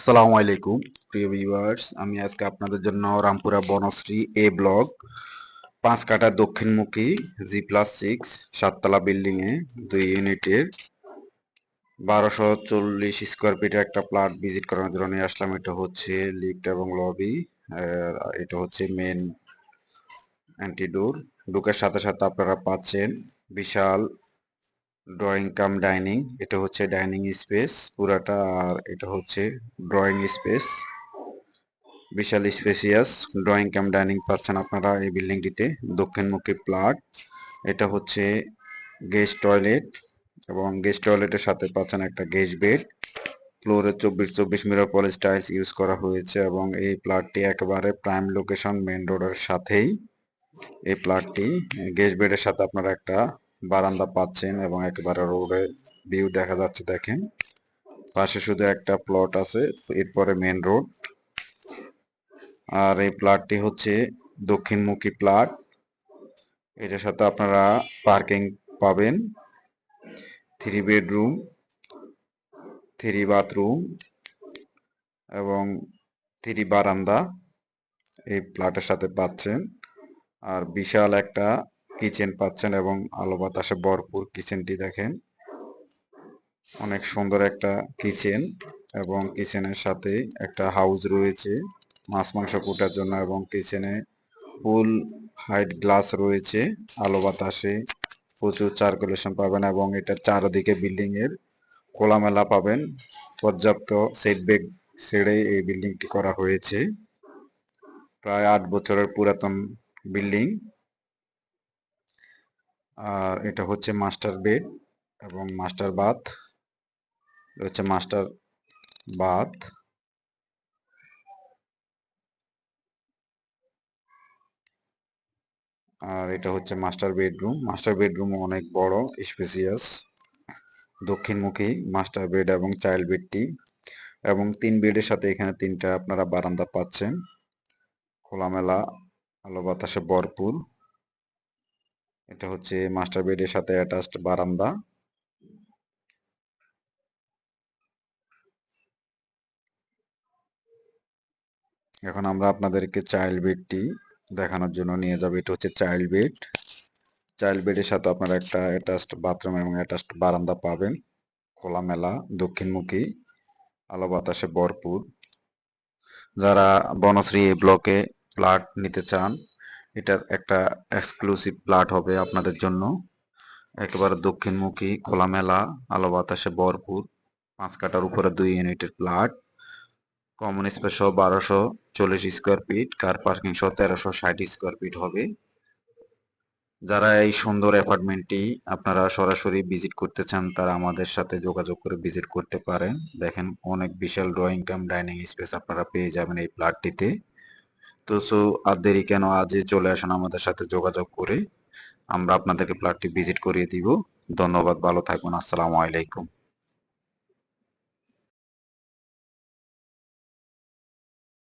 আসসালামু আলাইকুম, প্রিয় ভিউয়ার্স আমি আজকে আপনাদের জন্য রামপুরা বনশ্রী এ ব্লক পাঁচ কাটা দক্ষিণমুখী জি প্লাস সিক্স সাততলা বিল্ডিং এ, দুই ইউনিটের। বারোশো চল্লিশ স্কোয়ার ফিটের একটা প্লট ভিজিট করানোর জন্য নিয়ে আসলাম। এটা হচ্ছে লিফট এবং লবি এটা হচ্ছে মেন অ্যান্টিডোর ঢুকার সাথে সাথে আপনারা পাচ্ছেন বিশাল ড্রয়িং কাম ডাইনিং এটা হচ্ছে ডাইনিং স্পেস পুরাটা আর এটা হচ্ছে ড্রয়িং স্পেস বিশাল স্পেসিয়াস ড্রয়িং কাম ডাইনিং পাচ্ছেন আপনারা এই বিল্ডিংটিতে দক্ষিণমুখী প্লাট, এটা হচ্ছে গেস্ট টয়লেট এবং গেস্ট টয়লেটের সাথে পাচ্ছেন একটা গেস্ট বেড ফ্লোরে চব্বিশ চব্বিশ মিরর পলিশ টাইলস ইউজ করা হয়েছে এবং এই প্লাটটি একেবারে প্রাইম লোকেশন মেন রোডের সাথেই এই প্লাটটি গেস্ট বেডের সাথে আপনারা একটা বারান্দা পাচ্ছেন এবং একেবারে রোডের ভিউ দেখা যাচ্ছে, দেখেন। পাশে শুধু একটা প্লট আছে এরপরে মেন রোড আর এই প্লাটটি হচ্ছে দক্ষিণমুখী প্লাট এটার সাথে আপনারা পার্কিং পাবেন। থ্রি বেডরুম থ্রি বাথরুম এবং থ্রি বারান্দা এই প্লাটের সাথে পাচ্ছেন। আর বিশাল একটা কিচেন পাচ্ছেন এবং আলো বাতাসে ভরপুর কিচেনটি দেখেন। অনেক সুন্দর একটা কিচেন এবং কিচেনের সাথে একটা হাউস রয়েছে মাছ মাংস কুটার জন্য এবং কিচেনে ফুল হাইট গ্লাস রয়েছে। আলো বাতাসে প্রচুর সার্কুলেশন পাবেন এবং এটা চারদিকে বিল্ডিং এর খোলামেলা পাবেন। পর্যাপ্ত সেট সেটব্যাক ছেড়ে এই বিল্ডিংটি করা হয়েছে। প্রায় আট বছরের পুরাতন বিল্ডিং। আর এটা হচ্ছে মাস্টার বেড এবং মাস্টার বাথ। হচ্ছে মাস্টার বাথ। আর এটা হচ্ছে মাস্টার বেডরুম। মাস্টার বেডরুম অনেক বড়, স্পেসিয়াস, দক্ষিণমুখী মাস্টার বেড এবং চাইল্ড বেডটি। এবং তিন বেডের সাথে এখানে তিনটা আপনারা বারান্দা পাচ্ছেন। খোলামেলা, আলো বাতাসে ভরপুর। এটা হচ্ছে মাস্টার বেডের সাথে অ্যাটাচড বারান্দা। এখন আমরা আপনাদেরকে চাইল্ড বেডটি দেখানোর জন্য নিয়ে যাব। এটা হচ্ছে চাইল্ড বেড চাইল্ড বেডের সাথে আপনারা একটা অ্যাটাচড বাথরুম এবং অ্যাটাচড বারান্দা পাবেন। খোলামেলা, দক্ষিণমুখী আলো বাতাসে ভরপুর। যারা বনশ্রী ব্লকে প্লাট নিতে চান এটার একটা এক্সক্লুসিভ প্লাট হবে আপনাদের জন্য। একেবারে দক্ষিণমুখী, খোলামেলা, আলো বাতাসে ভরপুর, পাঁচ কাটার উপরে দুই ইউনিটের প্লাট কমন স্পেস সহ বারোশো চল্লিশ স্কোয়ার ফিট কার পার্কিং সহ তেরোশো ষাট স্কোয়ার ফিট হবে। যারা এই সুন্দর অ্যাপার্টমেন্টটি আপনারা সরাসরি ভিজিট করতে চান, তারা আমাদের সাথে যোগাযোগ করে ভিজিট করতে পারেন। দেখেন অনেক বিশাল ড্রয়িং কাম ডাইনিং স্পেস আপনারা পেয়ে যাবেন এই প্লাটটিতে তো সো, আর দেরি কেন আজই চলে আসেন আমাদের সাথে যোগাযোগ করে। আমরা আপনাদেরকে প্লাটটি ভিজিট করিয়ে দিব। ধন্যবাদ, ভালো থাকবেন। আসসালামু আলাইকুম।